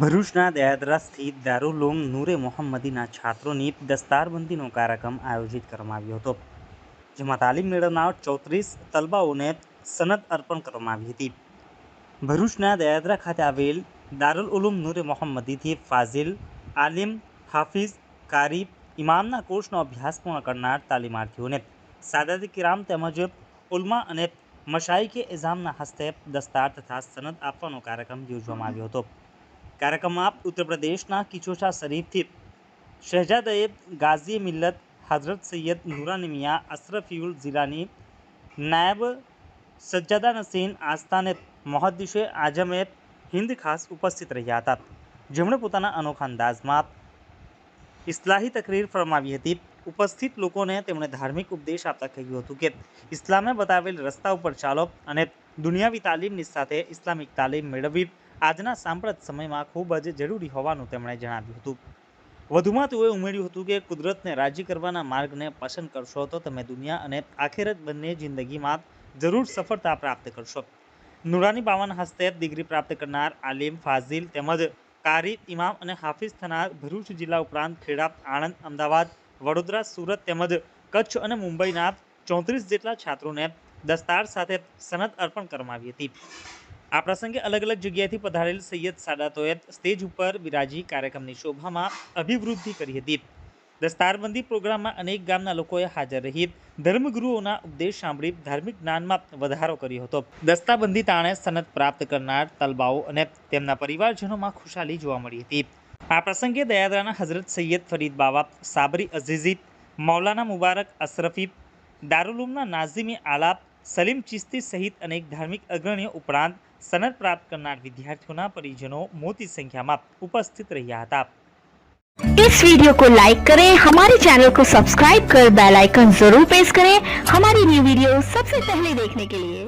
ભરૂચના દયાદરા સ્થિત દારૂલોમ નૂરે મોહમ્મદીના છાત્રોની દસ્તારબંધીનો કાર્યક્રમ આયોજિત કરવામાં આવ્યો હતો, જેમાં તાલીમ મેળવનાર ચોત્રીસ તલબાઓને સનદ અર્પણ કરવામાં આવી હતી. ભરૂચના દયાદરા ખાતે આવેલ દારૂલ ઉલુમ નૂરે મોહમ્મદીથી ફાઝિલ, આલિમ, હાફિઝ કારી ઇમામના કોર્સનો અભ્યાસ પૂર્ણ કરનાર તાલીમાર્થીઓને સાદાદ કિરામ તેમજ ઉલમા અને મશાઈકે ઇઝામના હસ્તે દસ્તાર તથા સનદ આપવાનો કાર્યક્રમ યોજવામાં આવ્યો હતો. કાર્યક્રમમાં ઉત્તર પ્રદેશના કિશોશા શરીફથી શહેજાદએ ગાઝી મિલ્લત હઝરત સૈયદ નુરાની મિયા અશરફીઉલ ઝીલાની નાયબ સજ્જાદા નસીન આસ્થાને મહદિશે આઝમે હિન્દ ખાસ ઉપસ્થિત રહ્યા હતા. જેમણે પોતાના અનોખા અંદાજમાં ઇસ્લાહી તકરીર ફરમાવી હતી. ઉપસ્થિત લોકોને તેમણે ધાર્મિક ઉપદેશ આપતા કહ્યું હતું કે, ઇસ્લામે બતાવેલ રસ્તા ઉપર ચાલો અને દુનિયાવી તાલીમની સાથે ઇસ્લામિક તાલીમ મેળવવી આજના સાંપ્રત સમયમાં ખૂબ જ જરૂરી હોવાનું તેમણે જણાવ્યું હતું. વધુમાં તેઓએ ઉમેર્યું હતું કે, કુદરતને રાજી કરવાના માર્ગને પસંદ કરશો તો તમે દુનિયા અને આખેરત બંને જિંદગીમાં જરૂર સફળતા પ્રાપ્ત કરશો. નુરાની બાવન હસ્તે ડિગ્રી પ્રાપ્ત કરનાર આલિમ, ફાઝિલ તેમજ કારી, ઇમામ અને હાફિઝ થનાર ભરૂચ જિલ્લા ઉપરાંત ખેડા, આણંદ, અમદાવાદ, વડોદરા, સુરત તેમજ કચ્છ અને મુંબઈના ચોત્રીસ જેટલા છાત્રોને દસ્તાર સાથે સનદ અર્પણ કરવામાં આવી હતી. આ પ્રસંગે અલગ અલગ જગ્યાએથી પધારેલ સૈયદ સાદાતોએ સ્ટેજ ઉપર બિરાજી કાર્યક્રમની શોભામાં અભિવૃદ્ધિ કરી હતી. દસ્તારબંધી પ્રોગ્રામમાં અનેક ગામના લોકોએ હાજર રહી. ધર્મગુરુઓના ઉપદેશ સાંભળી ધાર્મિક જ્ઞાનમાં વધારો કર્યો હતો. દસ્તાબંધી તાણે સનદ પ્રાપ્ત કરનાર તલબાઓ અને તેમના પરિવારજનોમાં ખુશાલી જોવા મળી હતી. આ પ્રસંગે દયાદરાના હઝરત સૈયદ ફરીદ બાવા, સાબરી અઝીઝી, મૌલાના મુબારક અશરફી, દારૂલુમના નાઝીમી આલાપ, સલીમ ચિસ્તી સહિત અનેક ધાર્મિક અગ્રણીઓ ઉપરાંત સનદ પ્રાપ્ત કરનાર વિદ્યાર્થીઓના પરિજનો મોટી સંખ્યામાં ઉપસ્થિત રહ્યા હતા इस वीडियो को लाइक करें हमारे चैनल को सब्सक्राइब कर बेल आइकन जरूर प्रेस करें हमारी न्यू वीडियो सबसे पहले देखने के लिए